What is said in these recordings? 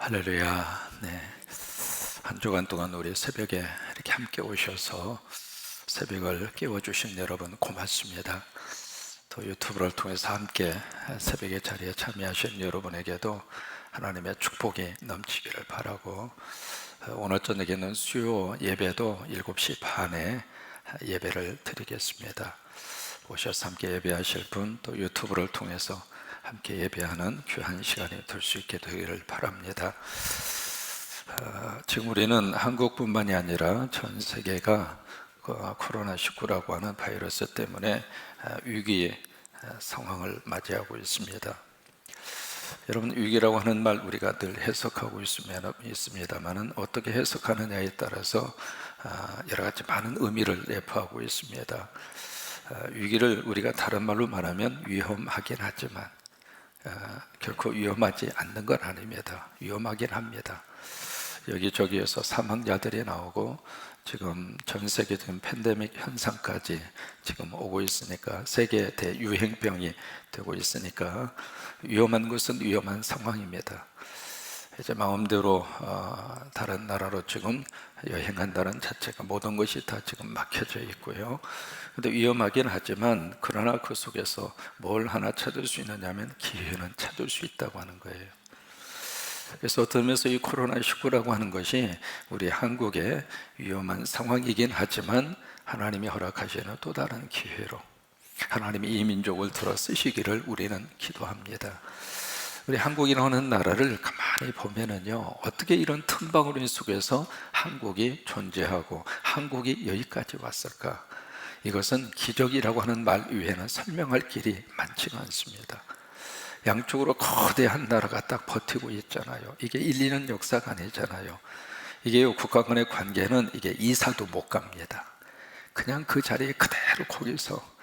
할렐루야. 네. 한 주간 동안 우리 새벽에 이렇게 함께 오셔서 새벽을 깨워주신 여러분 고맙습니다. 또 유튜브를 통해서 함께 새벽의 자리에 참여하신 여러분에게도 하나님의 축복이 넘치기를 바라고 오늘 저녁에는 수요 예배도 7시 반에 예배를 드리겠습니다. 오셔서 함께 예배하실 분 또 유튜브를 통해서 함께 예배하는 귀한 시간이 될 수 있게 되기를 바랍니다. 어, 지금 우리는 한국뿐만이 아니라 전 세계가 그 코로나19라고 하는 바이러스 때문에 어, 위기 어, 상황을 맞이하고 있습니다. 여러분 위기라고 하는 말 우리가 늘 해석하고 있으면 있습니다만은 어떻게 해석하느냐에 따라서 아, 여러 가지 많은 의미를 내포하고 있습니다. 아, 위기를 우리가 다른 말로 말하면 위험하긴 하지만 아, 결코 위험하지 않는 건 아닙니다. 위험하긴 합니다. 여기저기에서 사망자들이 나오고 지금 전 세계적인 팬데믹 현상까지 지금 오고 있으니까 세계 대유행병이 되고 있으니까 위험한 것은 위험한 상황입니다. 이제 마음대로 어, 다른 나라로 지금 여행한다는 자체가 모든 것이 다 지금 막혀져 있고요. 근데 위험하긴 하지만 그러나 그 속에서 뭘 하나 찾을 수 있느냐면 기회는 찾을 수 있다고 하는 거예요. 그래서 어떤 면에서 이 코로나19라고 하는 것이 우리 한국의 위험한 상황이긴 하지만 하나님이 허락하시는 또 다른 기회로 하나님이 이 민족을 들어 쓰시기를 우리는 기도합니다. 우리 한국이라는 나라를 가만히 보면은요, 어떻게 이런 틈바구니 속에서 한국이 존재하고 한국이 여기까지 왔을까? 이것은 기적이라고 하는 말 외에는 설명할 길이 많지가 않습니다. 양쪽으로 거대한 나라가 딱 버티고 있잖아요. 이게 1, 2년 역사가 아니잖아요. 이게 국가 간의 관계는 이게 이사도 못 갑니다. 그냥 그 자리에 그대로 거기서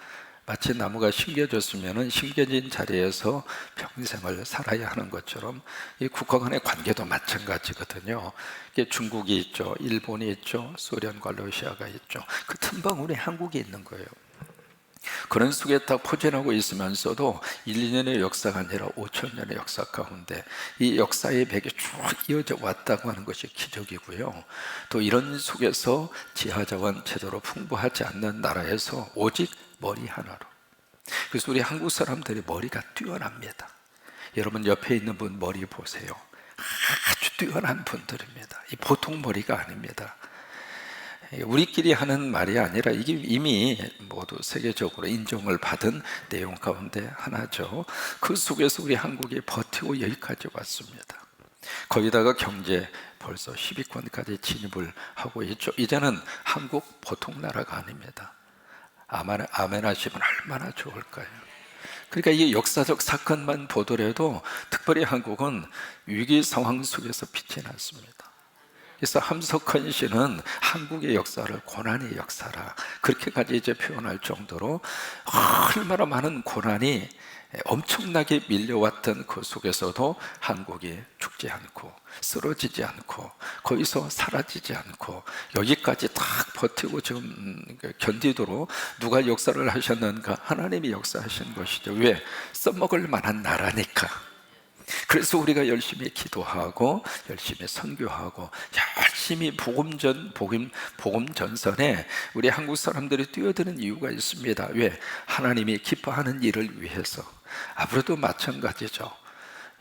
마치 나무가 심겨졌으면 심겨진 자리에서 평생을 살아야 하는 것처럼 이 국가 간의 관계도 마찬가지거든요. 이게 중국이 있죠, 일본이 있죠, 소련과 러시아가 있죠. 그 틈바구니 한국이 있는 거예요. 그런 속에 딱 포진하고 있으면서도 1, 2년의 역사가 아니라 5천 년의 역사 가운데 이 역사의 벽이 쭉 이어져 왔다고 하는 것이 기적이고요. 또 이런 속에서 지하자원 제대로 풍부하지 않는 나라에서 오직 머리 하나로. 그래서 우리 한국 사람들이 머리가 뛰어납니다. 여러분 옆에 있는 분 머리 보세요. 아주 뛰어난 분들입니다. 이 보통 머리가 아닙니다. 우리끼리 하는 말이 아니라 이게 이미 모두 세계적으로 인정을 받은 내용 가운데 하나죠. 그 속에서 우리 한국이 버티고 여기까지 왔습니다. 거기다가 경제 벌써 10위권까지 진입을 하고 있죠. 이제는 한국 보통 나라가 아닙니다. 아멘, 아멘 하시면 얼마나 좋을까요? 그러니까 이 역사적 사건만 보더라도 특별히 한국은 위기 상황 속에서 빛이 났습니다. 그래서 함석헌 씨는 한국의 역사를 고난의 역사라 그렇게까지 이제 표현할 정도로 얼마나 많은 고난이 엄청나게 밀려왔던 그 속에서도 한국이 죽지 않고 쓰러지지 않고 거기서 사라지지 않고 여기까지 딱 버티고 지금 견디도록 누가 역사를 하셨는가? 하나님이 역사하신 것이죠. 왜? 써먹을 만한 나라니까 그래서 우리가 열심히 기도하고 열심히 선교하고 열심히 복음 전 복음 복음 전선에 우리 한국 사람들이 뛰어드는 이유가 있습니다. 왜? 하나님이 기뻐하는 일을 위해서. 앞으로도 마찬가지죠.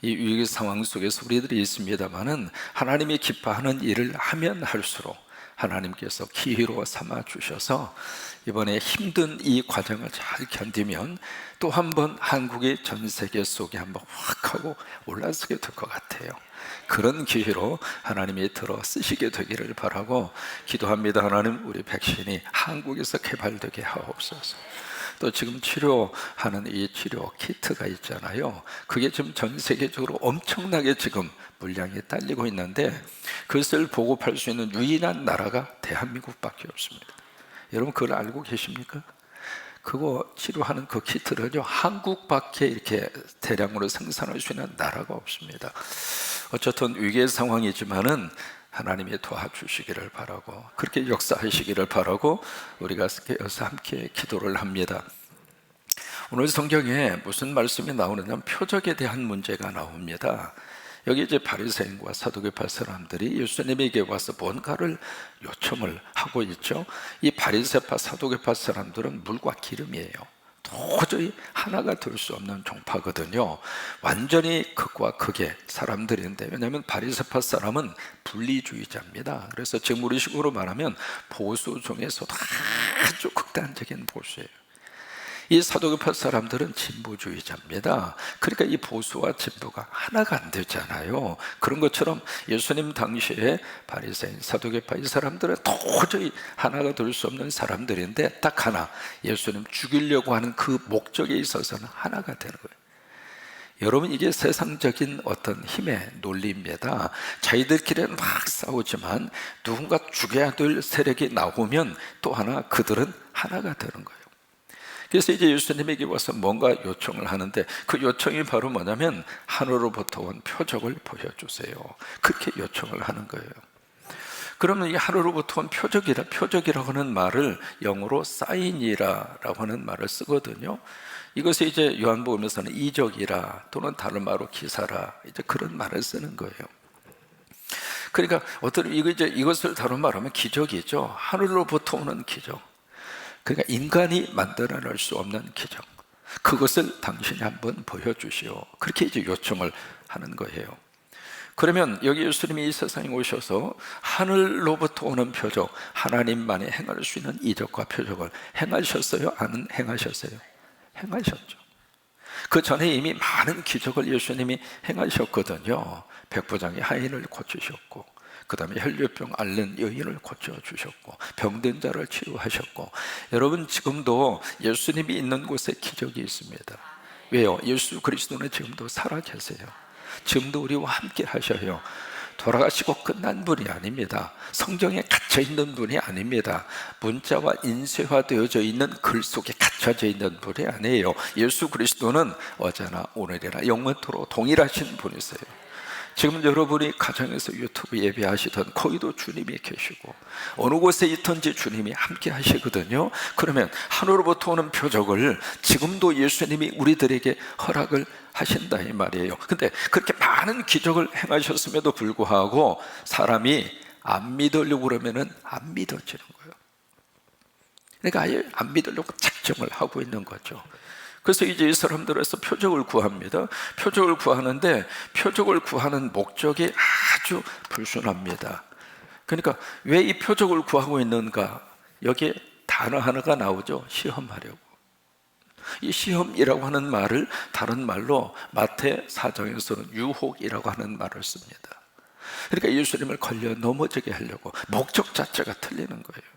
이 위기 상황 속에서 우리들이 있습니다만은 하나님이 기뻐하는 일을 하면 할수록 하나님께서 기회로 삼아 주셔서 이번에 힘든 이 과정을 잘 견디면 또 한 번 한국이 전 세계 속에 한번 확 하고 올라서게 될 것 같아요. 그런 기회로 하나님이 들어 쓰시게 되기를 바라고 기도합니다. 하나님 우리 백신이 한국에서 개발되게 하옵소서. 또 지금 치료하는 이 치료 키트가 있잖아요. 그게 지금 전 세계적으로 엄청나게 지금 물량이 딸리고 있는데 그것을 보급할 수 있는 유일한 나라가 대한민국밖에 없습니다. 여러분 그걸 알고 계십니까? 그거 치료하는 그 키트를요 한국밖에 이렇게 대량으로 생산할 수 있는 나라가 없습니다. 어쨌든 위기의 상황이지만은 하나님이 도와주시기를 바라고 그렇게 역사하시기를 바라고 우리가 함께 기도를 합니다. 오늘 성경에 무슨 말씀이 나오느냐 표적에 대한 문제가 나옵니다. 여기 이제 바리새인과 사두개파 사람들이 예수님에게 와서 뭔가를 요청을 하고 있죠. 이 바리새파 사두개파 사람들은 물과 기름이에요. 도저히 하나가 될 수 없는 종파거든요. 완전히 극과 극의 사람들인데 왜냐하면 바리새파 사람은 분리주의자입니다. 그래서 지금 우리 식으로 말하면 보수 중에서도 아주 극단적인 보수예요. 이 사도교파 사람들은 진보주의자입니다. 그러니까 이 보수와 진보가 하나가 안 되잖아요. 그런 것처럼 예수님 당시에 바리새인 사도교파 이 사람들은 도저히 하나가 될 수 없는 사람들인데 딱 하나 예수님 죽이려고 하는 그 목적에 있어서는 하나가 되는 거예요. 여러분 이게 세상적인 어떤 힘의 논리입니다. 자기들끼리는 막 싸우지만 누군가 죽여야 될 세력이 나오면 또 하나 그들은 하나가 되는 거예요. 그래서 이제 예수님에게 와서 뭔가 요청을 하는데 그 요청이 바로 뭐냐면 하늘로부터 온 표적을 보여주세요. 그렇게 요청을 하는 거예요. 그러면 이 하늘로부터 온 표적이라 표적이라고 하는 말을 영어로 사인이라라고 하는 말을 쓰거든요. 이것이 이제 요한복음에서는 이적이라 또는 다른 말로 기사라 이제 그런 말을 쓰는 거예요. 그러니까 어떤 이거 이제 이것을 다른 말하면 기적이죠. 하늘로부터 오는 기적. 그러니까 인간이 만들어낼 수 없는 기적. 그것을 당신이 한번 보여주시오. 그렇게 이제 요청을 하는 거예요. 그러면 여기 예수님이 이 세상에 오셔서 하늘로부터 오는 표적, 하나님만이 행할 수 있는 이적과 표적을 행하셨어요? 안 행하셨어요? 행하셨죠. 그 전에 이미 많은 기적을 예수님이 행하셨거든요. 백부장이 하인을 고치셨고, 그 다음에 혈류병 앓는 여인을 고쳐주셨고, 병든 자를 치유하셨고, 여러분 지금도 예수님이 있는 곳에 기적이 있습니다. 왜요? 예수 그리스도는 지금도 살아 계세요. 지금도 우리와 함께 하셔요. 돌아가시고 끝난 분이 아닙니다. 성경에 갇혀 있는 분이 아닙니다. 문자와 인쇄화 되어져 있는 글 속에 갇혀져 있는 분이 아니에요. 예수 그리스도는 어제나 오늘이나 영원토록 동일하신 분이세요. 지금 여러분이 가정에서 유튜브 예배하시던 거기도 주님이 계시고 어느 곳에 있든지 주님이 함께 하시거든요. 그러면 하늘로부터 오는 표적을 지금도 예수님이 우리들에게 허락을 하신다 이 말이에요. 근데 그렇게 많은 기적을 행하셨음에도 불구하고 사람이 안 믿으려고 그러면은 안 믿어지는 거예요. 그러니까 아예 안 믿으려고 작정을 하고 있는 거죠. 그래서 이제 이 사람들에서 표적을 구합니다. 표적을 구하는데 표적을 구하는 목적이 아주 불순합니다. 그러니까 왜 이 표적을 구하고 있는가? 여기에 단어 하나가 나오죠. 시험하려고. 이 시험이라고 하는 말을 다른 말로 마태 사정에서는 유혹이라고 하는 말을 씁니다. 그러니까 예수님을 걸려 넘어지게 하려고 목적 자체가 틀리는 거예요.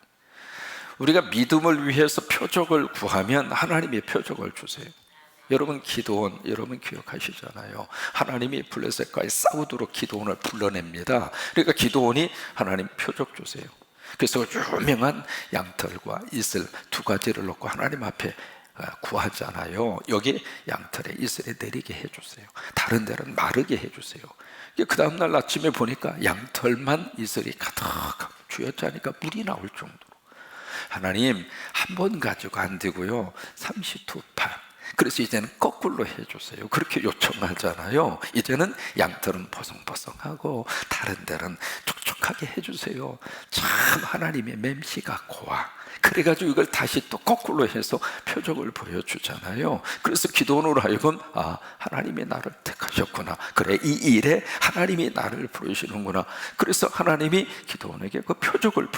우리가 믿음을 위해서 표적을 구하면 하나님이 표적을 주세요. 여러분 기도원 여러분 기억하시잖아요. 하나님이 블레셋과의 싸우도록 기도원을 불러냅니다. 그러니까 기도원이 하나님 표적 주세요. 그래서 유명한 양털과 이슬 두 가지를 놓고 하나님 앞에 어, 구하잖아요. 여기 양털에 이슬에 내리게 해주세요. 다른 데는 마르게 해주세요. 그 다음날 아침에 보니까 양털만 이슬이 가득 쥐어짜니까 물이 나올 정도. 하나님 한 번 가지고 안 되고요. 32판. 그래서 이제는 거꾸로 해주세요. 그렇게 요청하잖아요. 이제는 양털은 보송보송하고 다른 데는 촉촉하게 해주세요. 참 하나님의 맴씨가 고와. 그래가지고 이걸 다시 또 거꾸로 해서 표적을 보여주잖아요. 그래서 기도원으로 하여금 아 하나님이 나를 택하셨구나. 그래 이 일에 하나님이 나를 부르시는구나. 그래서 하나님이 기도원에게 그 표적을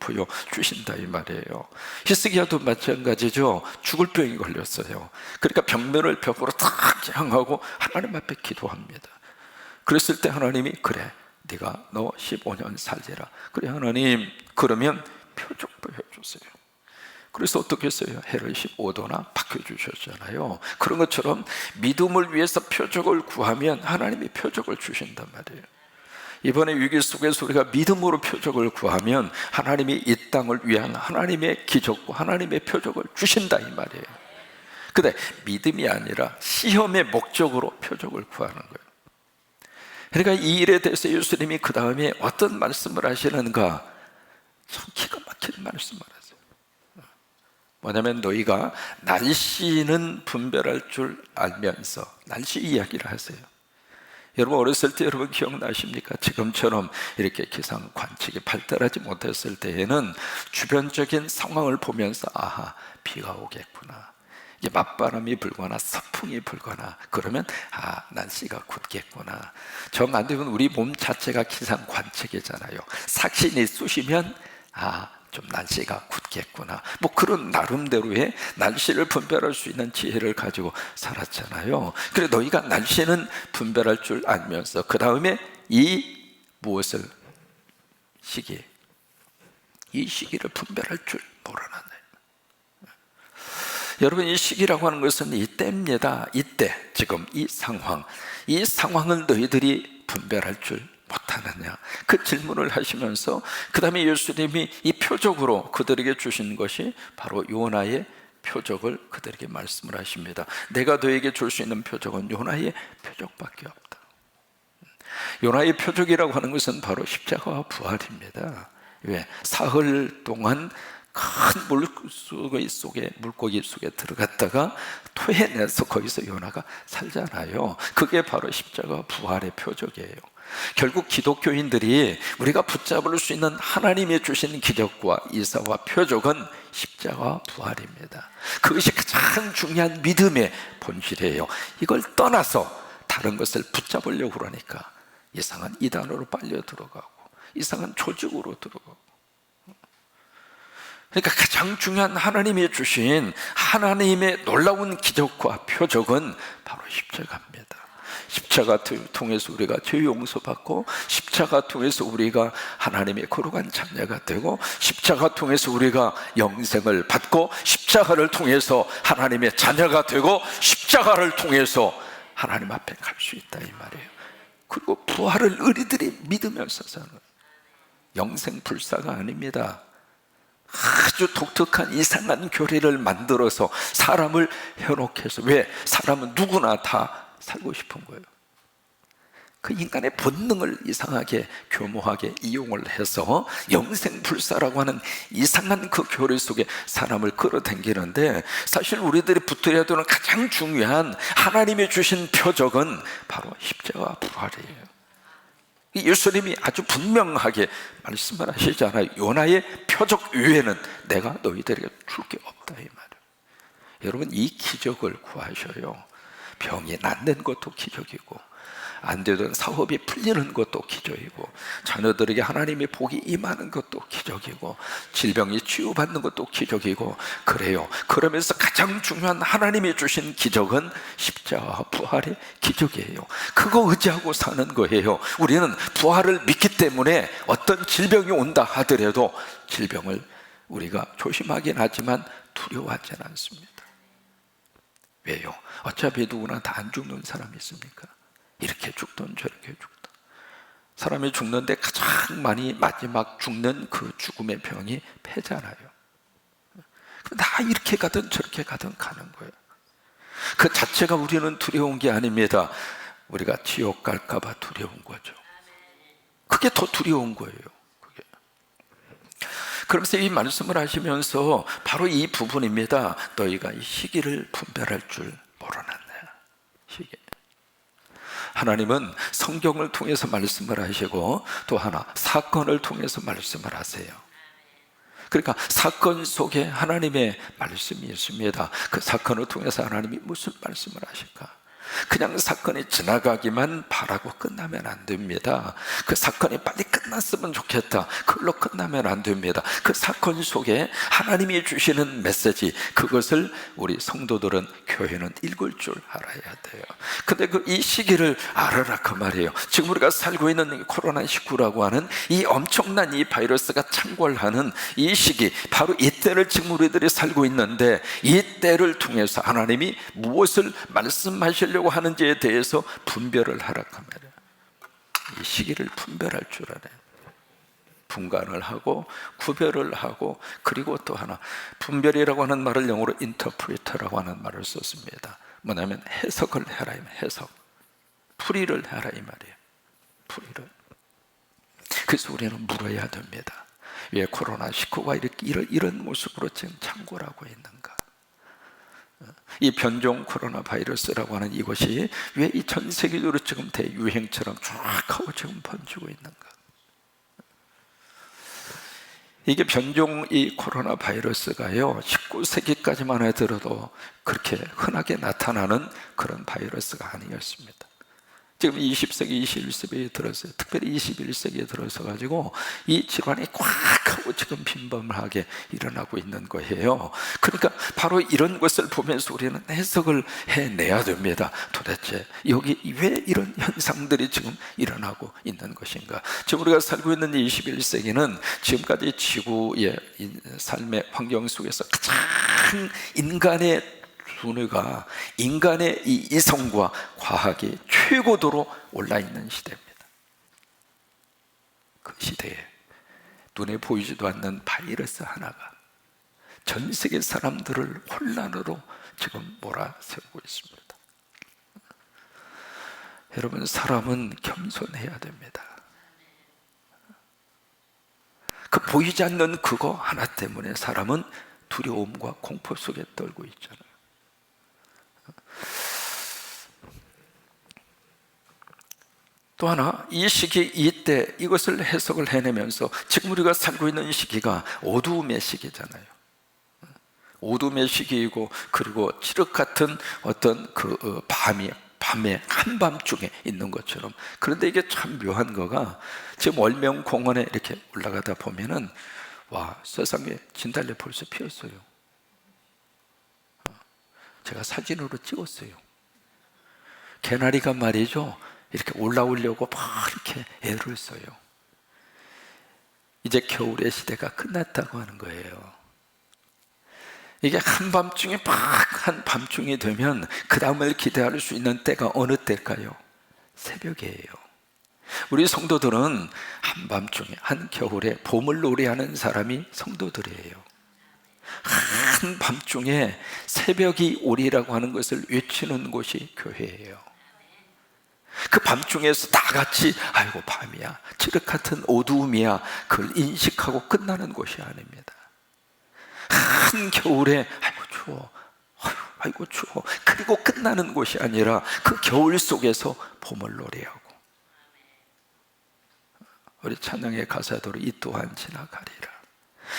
보여주신다 이 말이에요. 히스기야도 마찬가지죠. 죽을 병이 걸렸어요. 그러니까 벽면을 벽으로 탁 향하고 하나님 앞에 기도합니다. 그랬을 때 하나님이 그래 네가 너 15년 살리라. 그래 하나님 그러면 표적 보여주세요. 그래서 어떻게 했어요? 해를 15도나 바꿔주셨잖아요. 그런 것처럼 믿음을 위해서 표적을 구하면 하나님이 표적을 주신단 말이에요. 이번에 위기 속에서 우리가 믿음으로 표적을 구하면 하나님이 이 땅을 위한 하나님의 기적과 하나님의 표적을 주신다 이 말이에요. 근데 믿음이 아니라 시험의 목적으로 표적을 구하는 거예요. 그러니까 이 일에 대해서 예수님이 그 다음에 어떤 말씀을 하시는가? 참 기가 막힌 말씀을 하세요. 뭐냐면 너희가 날씨는 분별할 줄 알면서 날씨 이야기를 하세요. 여러분 어렸을 때 여러분 기억나십니까? 지금처럼 이렇게 기상 관측이 발달하지 못했을 때에는 주변적인 상황을 보면서 아하 비가 오겠구나. 맞바람이 불거나 서풍이 불거나 그러면 아 날씨가 굳겠구나. 정 안 되면 우리 몸 자체가 기상 관측이잖아요. 삭신이 쑤시면 아좀 날씨가 굳겠구나. 뭐 그런 나름대로의 날씨를 분별할 수 있는 지혜를 가지고 살았잖아요. 그래 너희가 날씨는 분별할 줄 알면서 그 다음에 이 무엇을 시기 이 시기를 분별할 줄 모르는 여러분 이 시기라고 하는 것은 이 때입니다. 이때 지금 이 상황 이 상황을 너희들이 분별할 줄 못하느냐 그 질문을 하시면서 그 다음에 예수님이 이 표적으로 그들에게 주신 것이 바로 요나의 표적을 그들에게 말씀을 하십니다. 내가 너에게 줄 수 있는 표적은 요나의 표적밖에 없다. 요나의 표적이라고 하는 것은 바로 십자가와 부활입니다. 왜? 사흘 동안 큰 물고기 속에 물고기 속에 들어갔다가 토해내서 거기서 요나가 살잖아요. 그게 바로 십자가 부활의 표적이에요. 결국 기독교인들이 우리가 붙잡을 수 있는 하나님의 주신 기적과 이사와 표적은 십자가 부활입니다. 그것이 가장 중요한 믿음의 본질이에요. 이걸 떠나서 다른 것을 붙잡으려고 그러니까 이상한 이단으로 빨려 들어가고 이상한 조직으로 들어가고 그러니까 가장 중요한 하나님이 주신 하나님의 놀라운 기적과 표적은 바로 십자가입니다. 십자가 통해서 우리가 죄 용서받고 십자가 통해서 우리가 하나님의 거룩한 자녀가 되고 십자가 통해서 우리가 영생을 받고 십자가를 통해서 하나님의 자녀가 되고 십자가를 통해서 하나님 앞에 갈 수 있다 이 말이에요. 그리고 부활을 우리들이 믿으면서 사는 영생 불사가 아닙니다. 아주 독특한 이상한 교리를 만들어서 사람을 현혹해서 왜 사람은 누구나 다 살고 싶은 거예요. 그 인간의 본능을 이상하게 교모하게 이용을 해서 영생불사라고 하는 이상한 그 교리 속에 사람을 끌어당기는데 사실 우리들이 붙어야 되는 가장 중요한 하나님이 주신 표적은 바로 십자가 부활이에요. 예수님이 아주 분명하게 말씀을 하시잖아요. 요나의 표적 외에는 내가 너희들에게 줄 게 없다 이 말이에요. 여러분 이 기적을 구하셔요. 병이 낫는 것도 기적이고 안 되던 사업이 풀리는 것도 기적이고 자녀들에게 하나님의 복이 임하는 것도 기적이고 질병이 치유받는 것도 기적이고 그래요. 그러면서 가장 중요한 하나님이 주신 기적은 십자가 부활의 기적이에요. 그거 의지하고 사는 거예요. 우리는 부활을 믿기 때문에 어떤 질병이 온다 하더라도 질병을 우리가 조심하긴 하지만 두려워하지는 않습니다. 왜요? 어차피 누구나 다 안 죽는 사람이 있습니까? 이렇게 죽든 저렇게 죽든 사람이 죽는데 가장 많이 마지막 죽는 그 죽음의 병이 폐잖아요. 다 이렇게 가든 저렇게 가든 가는 거예요. 그 자체가 우리는 두려운 게 아닙니다. 우리가 지옥 갈까봐 두려운 거죠. 그게 더 두려운 거예요. 그게. 그러면서 이 말씀을 하시면서 바로 이 부분입니다. 너희가 이 시기를 분별할 줄 모르는 시기. 하나님은 성경을 통해서 말씀을 하시고 또 하나 사건을 통해서 말씀을 하세요. 그러니까 사건 속에 하나님의 말씀이 있습니다. 그 사건을 통해서 하나님이 무슨 말씀을 하실까? 그냥 사건이 지나가기만 바라고 끝나면 안 됩니다. 그 사건이 빨리 끝났으면 좋겠다. 그걸로 끝나면 안 됩니다. 그 사건 속에 하나님이 주시는 메시지, 그것을 우리 성도들은 교회는 읽을 줄 알아야 돼요. 근데 그 이 시기를 알아라 그 말이에요. 지금 우리가 살고 있는 코로나 19라고 하는 이 엄청난 이 바이러스가 창궐하는 이 시기, 바로 이 때를 지금 우리들이 살고 있는데 이 때를 통해서 하나님이 무엇을 말씀하시려고 하는지에 대해서 분별을 카메라. 이 시기를 분별할 줄 알아요. 분간을 하고 구별을 하고 그리고 또 하나 분별이라고 하는 말을 영어로 인터프리터라고 하는 말을 썼습니다. 뭐냐면 해석을 해라 해석. 풀이를 해라 이 말이에요. 풀이를. 그래서 우리는 물어야 됩니다. 왜 코로나 19가 이렇게 이런, 이런 모습으로 지금 창궐하고 있는가? 이 변종 코로나 바이러스라고 하는 이것이 왜 이 전 세계적으로 지금 대유행처럼 쫙 하고 지금 번지고 있는가? 이게 변종 이 코로나 바이러스가요, 19세기까지만 해들어도 그렇게 흔하게 나타나는 그런 바이러스가 아니었습니다. 지금 20세기, 21세기에 들어서요. 특별히 21세기에 들어서 가지고 이 질환이 꽉 하고 지금 빈번하게 일어나고 있는 거예요. 그러니까 바로 이런 것을 보면서 우리는 해석을 해내야 됩니다. 도대체 여기 왜 이런 현상들이 지금 일어나고 있는 것인가? 지금 우리가 살고 있는 21세기는 지금까지 지구의 삶의 환경 속에서 가장 인간의 두뇌가 인간의 이 이성과 과학이 최고도로 올라 있는 시대입니다. 그 시대에 눈에 보이지도 않는 바이러스 하나가 전 세계 사람들을 혼란으로 지금 몰아세우고 있습니다. 여러분, 사람은 겸손해야 됩니다. 그 보이지 않는 그거 하나 때문에 사람은 두려움과 공포 속에 떨고 있잖아요. 또 하나 이 시기 이때 이것을 해석을 해내면서 지금 우리가 살고 있는 시기가 어두움의 시기잖아요. 어둠의 시기이고 그리고 칠흑 같은 어떤 그 어, 밤이 밤에 한밤중에 있는 것처럼 그런데 이게 참 묘한 거가 지금 월명 공원에 이렇게 올라가다 보면은 와 세상에 진달래 벌써 피었어요. 어, 제가 사진으로 찍었어요. 개나리가 말이죠. 이렇게 올라오려고 막 이렇게 애를 써요. 이제 겨울의 시대가 끝났다고 하는 거예요. 이게 한밤중에 막한 밤중이 되면 그 다음을 기대할 수 있는 때가 어느 때일까요? 새벽이에요. 우리 성도들은 한밤중에 한겨울에 봄을 노래하는 사람이 성도들이에요. 한밤중에 새벽이 오리라고 하는 것을 외치는 곳이 교회예요. 그 밤중에서 다 같이 아이고 밤이야. 칠흑 같은 어두움이야. 그걸 인식하고 끝나는 것이 아닙니다. 한 겨울에 아이고 추워. 아이고 추워. 그리고 끝나는 것이 아니라 그 겨울 속에서 노래하고. 우리 찬양의 가사대로 이 또한 지나가리라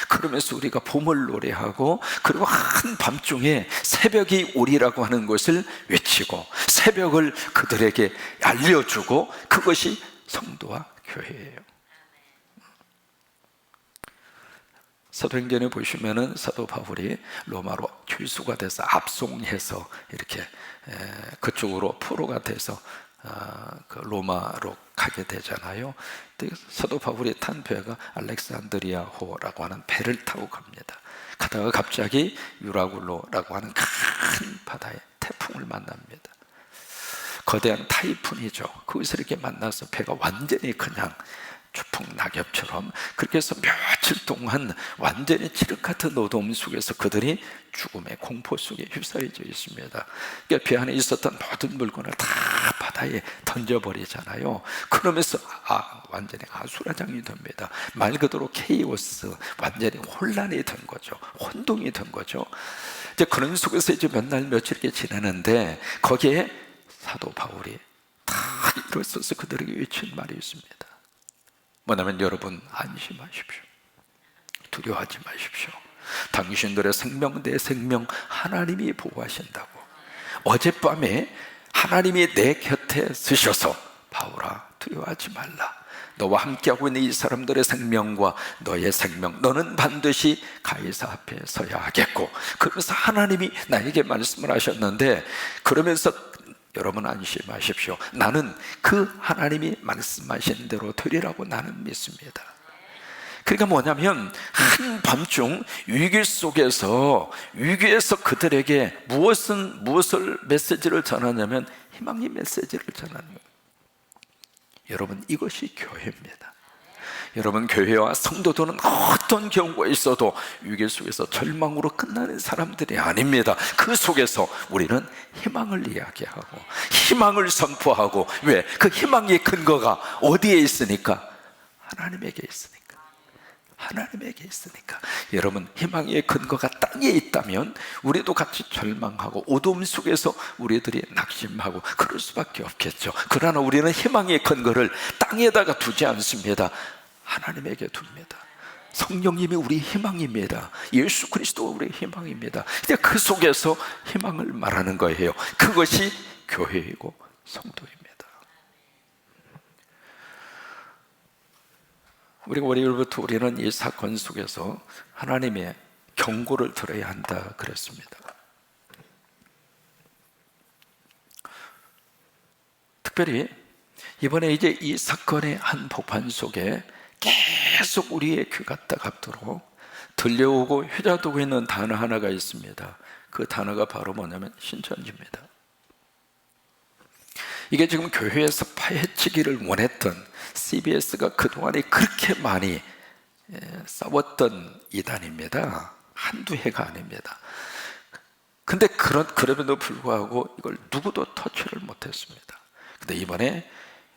그러면서 우리가 봄을 노래하고 그리고 한 밤중에 새벽이 오리라고 하는 것을 외치고 새벽을 그들에게 알려주고 그것이 성도와 교회예요. 사도행전에 보시면은 사도 바울이 로마로 출수가 돼서 압송해서 이렇게 그쪽으로 포로가 돼서 로마로 가게 되잖아요. 사도 바울이 탄 배가 알렉산드리아호라고 하는 배를 타고 갑니다. 가다가 갑자기 유라굴로라고 하는 큰 바다에 태풍을 만납니다. 거대한 타이푼이죠. 거기서 이렇게 만나서 배가 완전히 그냥 추풍 낙엽처럼 그렇게 해서 며칠 동안 완전히 칠흑 같은 어둠 속에서 그들이 죽음의 공포 속에 휩싸여져 있습니다. 그러니까 배 안에 있었던 모든 물건을 다 바다에 던져버리잖아요. 그러면서 아 완전히 아수라장이 됩니다. 말 그대로 케이오스 완전히 혼란이 된 거죠. 혼동이 된 거죠. 이제 그런 속에서 이제 몇 날 며칠 이렇게 지나는데 거기에 사도 바울이 다 일어서서 그들에게 외친 말이 있습니다. 뭐냐면 여러분 안심하십시오. 두려워하지 마십시오. 당신들의 생명 내 생명 하나님이 보호하신다고. 어젯밤에 하나님이 내 곁에 쓰셔서 바울아 두려워하지 말라. 너와 함께하고 있는 이 사람들의 생명과 너의 생명, 너는 반드시 가이사 앞에 서야 하겠고, 그러면서 하나님이 나에게 말씀을 하셨는데, 그러면서 여러분 안심하십시오. 나는 그 하나님이 말씀하신 대로 되리라고 나는 믿습니다. 그러니까 뭐냐면 한 밤중 위기 속에서 위기에서 그들에게 무엇은 무엇을 메시지를 전하냐면 희망의 메시지를 전하는 거예요. 여러분 이것이 교회입니다. 여러분 교회와 성도들은 어떤 경우가 있어도 위기 속에서 절망으로 끝나는 사람들이 아닙니다. 그 속에서 우리는 희망을 이야기하고 희망을 선포하고 왜? 그 희망의 근거가 어디에 있으니까? 하나님에게 있으니까. 하나님에게 있으니까 여러분 희망의 근거가 땅에 있다면 우리도 같이 절망하고 어둠 속에서 우리들이 낙심하고 그럴 수밖에 없겠죠 그러나 우리는 희망의 근거를 땅에다가 두지 않습니다 하나님에게 둡니다. 성령님이 우리 희망입니다. 예수 그리스도가 우리 희망입니다. 이제 그 속에서 희망을 말하는 거예요. 그것이 교회이고 성도입니다. 우리가 월요일부터 우리는 이 사건 속에서 하나님의 경고를 들어야 한다 그랬습니다. 특별히 이번에 이제 이 사건의 한 복판 속에 계속 우리의 귀가 따갑도록 들려오고 회자되고 있는 단어 하나가 있습니다. 그 단어가 바로 뭐냐면 신천지입니다. 이게 지금 교회에서 파헤치기를 원했던 CBS가 그동안에 그렇게 많이 예, 싸웠던 이단입니다. 한두 해가 아닙니다. 근데 그런, 그럼에도 불구하고 이걸 누구도 터치를 못했습니다. 근데 이번에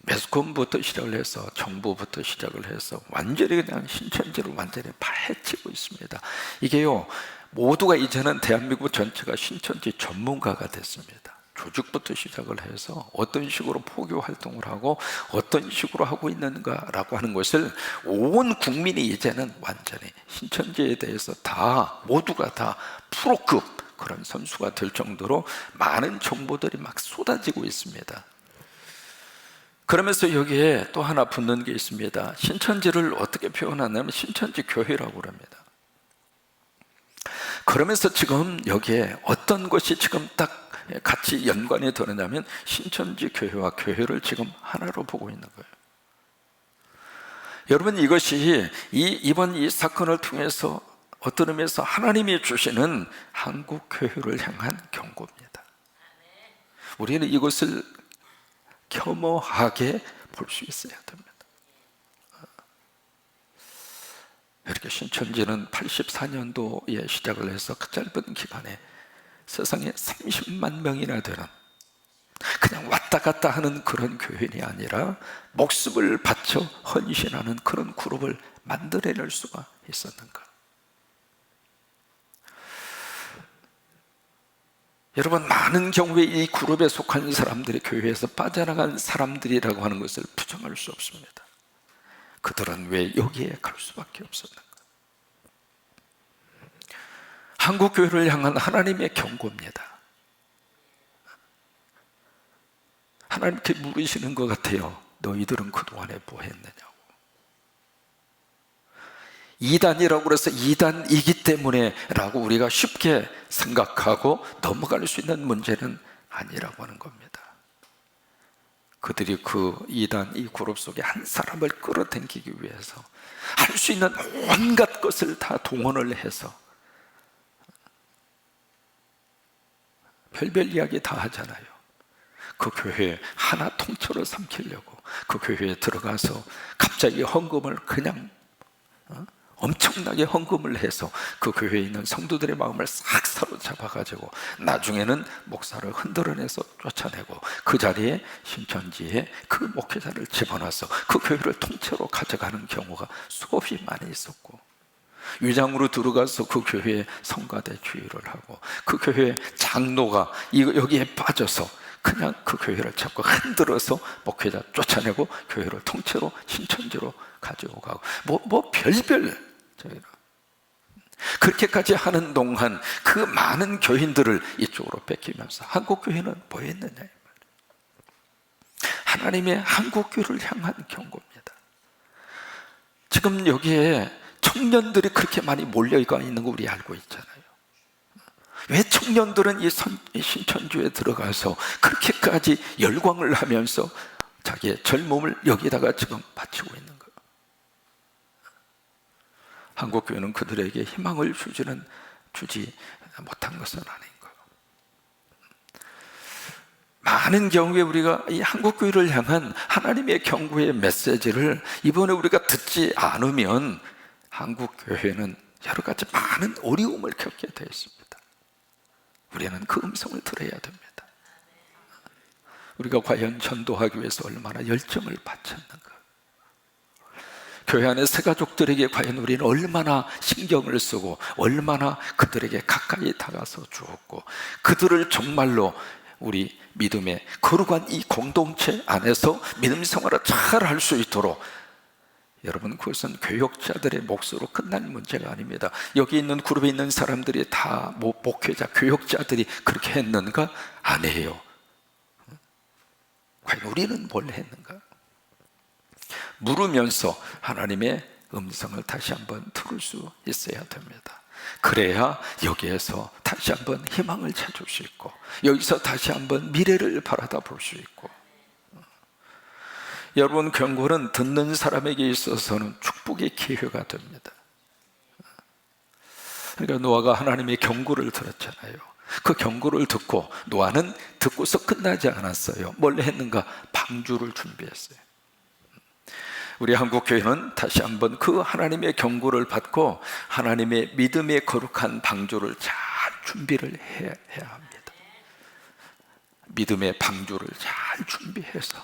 매스컴부터 시작을 해서 정부부터 시작을 해서 완전히 그냥 신천지를 완전히 파헤치고 있습니다. 이게요, 모두가 이제는 대한민국 전체가 신천지 전문가가 됐습니다. 조직부터 시작을 해서 어떤 식으로 포교 활동을 하고 어떤 식으로 하고 있는가라고 하는 것을 온 국민이 이제는 완전히 신천지에 대해서 다 모두가 다 프로급 그런 선수가 될 정도로 많은 정보들이 막 쏟아지고 있습니다. 그러면서 여기에 또 하나 붙는 게 있습니다. 신천지를 어떻게 표현하냐면 신천지 교회라고 합니다. 그러면서 지금 여기에 어떤 것이 지금 딱 같이 연관이 되느냐면 신천지 교회와 교회를 지금 하나로 보고 있는 거예요. 여러분 이것이 이 이번 이 사건을 통해서 어떤 의미에서 하나님이 주시는 한국 교회를 향한 경고입니다. 우리는 이것을 겸허하게 볼 수 있어야 됩니다. 이렇게 신천지는 84년도에 시작을 해서 그 짧은 기간에 세상에 30만 명이나 되는 그냥 왔다 갔다 하는 그런 교회이 아니라 목숨을 바쳐 헌신하는 그런 그룹을 만들어낼 수가 있었는가? 여러분 많은 경우에 이 그룹에 속한 사람들이 교회에서 빠져나간 사람들이라고 하는 것을 부정할 수 없습니다. 그들은 왜 여기에 갈 수밖에 없었는가? 한국 교회를 향한 하나님의 경고입니다. 하나님께 물으시는 것 같아요. 너희들은 그동안에 뭐 했느냐고. 이단이라고 해서 이단이기 때문에 라고 우리가 쉽게 생각하고 넘어갈 수 있는 문제는 아니라고 하는 겁니다. 그들이 그 이단 이 그룹 속에 한 사람을 끌어당기기 위해서 할 수 있는 온갖 것을 다 동원을 해서 별별 이야기 다 하잖아요. 그 교회 하나 통째로 삼키려고 그 교회에 들어가서 갑자기 헌금을 그냥 어? 엄청나게 헌금을 해서 그 교회에 있는 성도들의 마음을 싹 사로잡아가지고 나중에는 목사를 흔들어내서 쫓아내고 그 자리에 신천지에 그 목회자를 집어넣어서 그 교회를 통째로 가져가는 경우가 수없이 많이 있었고 위장으로 들어가서 그 교회에 성가대 주의를 하고 그 교회 장로가 여기에 빠져서 그냥 그 교회를 잡고 흔들어서 목회자 쫓아내고 교회를 통째로 신천지로 가고 뭐, 뭐 별별 저희는 그렇게까지 하는 동안 그 많은 교인들을 이쪽으로 뺏기면서 한국 교회는 뭐 했느냐 하나님의 한국 교회를 향한 경고입니다. 지금 여기에 청년들이 그렇게 많이 몰려가 있는 거 우리 알고 있잖아요. 왜 청년들은 이, 선, 이 신천주에 들어가서 그렇게까지 열광을 하면서 자기의 젊음을 여기다가 지금 바치고 있는? 한국 교회는 그들에게 희망을 주지는 주지 못한 것은 아닌 거예요. 많은 경우에 우리가 이 한국 교회를 향한 하나님의 경고의 메시지를 이번에 우리가 듣지 않으면 한국 교회는 여러 가지 많은 어려움을 겪게 되어 있습니다. 우리는 그 음성을 들어야 됩니다. 우리가 과연 전도하기 위해서 얼마나 열정을 바쳤는가. 교회 안에 새 가족들에게 과연 우리는 얼마나 신경을 쓰고 얼마나 그들에게 가까이 다가서 주었고 그들을 정말로 우리 믿음의 거룩한 이 공동체 안에서 믿음 생활을 잘 할 수 있도록 여러분 그것은 교역자들의 몫으로 끝난 문제가 아닙니다. 여기 있는 그룹에 있는 사람들이 다 뭐 목회자, 교역자들이 그렇게 했는가? 아니에요. 과연 우리는 뭘 했는가? 물으면서 하나님의 음성을 다시 한번 들을 수 있어야 됩니다. 그래야 여기에서 다시 한번 희망을 찾을 수 있고 여기서 다시 한번 미래를 바라다 볼 수 있고 여러분 경고는 듣는 사람에게 있어서는 축복의 기회가 됩니다. 그러니까 노아가 하나님의 경고를 들었잖아요. 그 경고를 듣고 노아는 듣고서 끝나지 않았어요. 뭘 했는가? 방주를 준비했어요. 우리 한국 교회는 다시 한번 그 하나님의 경고를 받고 하나님의 믿음의 거룩한 방주를 잘 준비를 해야 합니다. 믿음의 방주를 잘 준비해서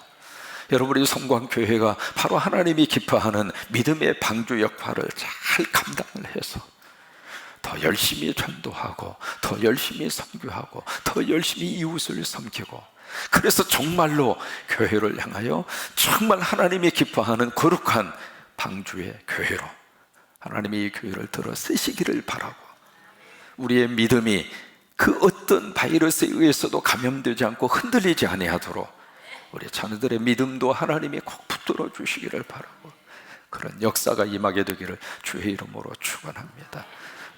여러분의 성광 교회가 바로 하나님이 기뻐하는 믿음의 방주 역할을 잘 감당을 해서 더 열심히 전도하고 더 열심히 선교하고 더 열심히 이웃을 섬기고 그래서 정말로 교회를 향하여 정말 하나님이 기뻐하는 거룩한 방주의 교회로 하나님이 이 교회를 들어 쓰시기를 바라고 우리의 믿음이 그 어떤 바이러스에 의해서도 감염되지 않고 흔들리지 아니하도록 우리 자녀들의 믿음도 하나님이 꼭 붙들어 주시기를 바라고 그런 역사가 임하게 되기를 주의 이름으로 축원합니다.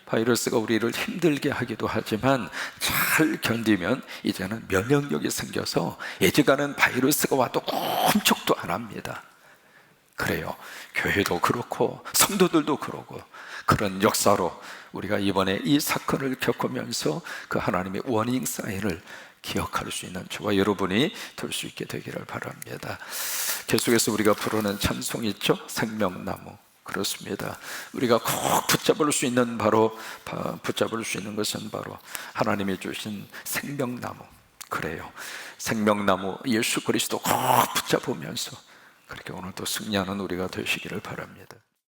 바이러스가 우리를 힘들게 하기도 하지만 잘 견디면 이제는 면역력이 생겨서 예지가는 바이러스가 와도 꼼짝도 안 합니다. 그래요. 교회도 그렇고 성도들도 그러고 그런 역사로 우리가 이번에 이 사건을 겪으면서 그 하나님의 워닝 사인을 기억할 수 있는 저와 여러분이 될 수 있게 되기를 바랍니다. 계속해서 우리가 부르는 찬송 있죠? 생명나무. 그렇습니다. 우리가 꼭 붙잡을 수 있는 바로 붙잡을 수 있는 것은 바로 하나님이 주신 생명나무. 그래요. 생명나무 예수 그리스도 꼭 붙잡으면서 그렇게 오늘도 승리하는 우리가 되시기를 바랍니다.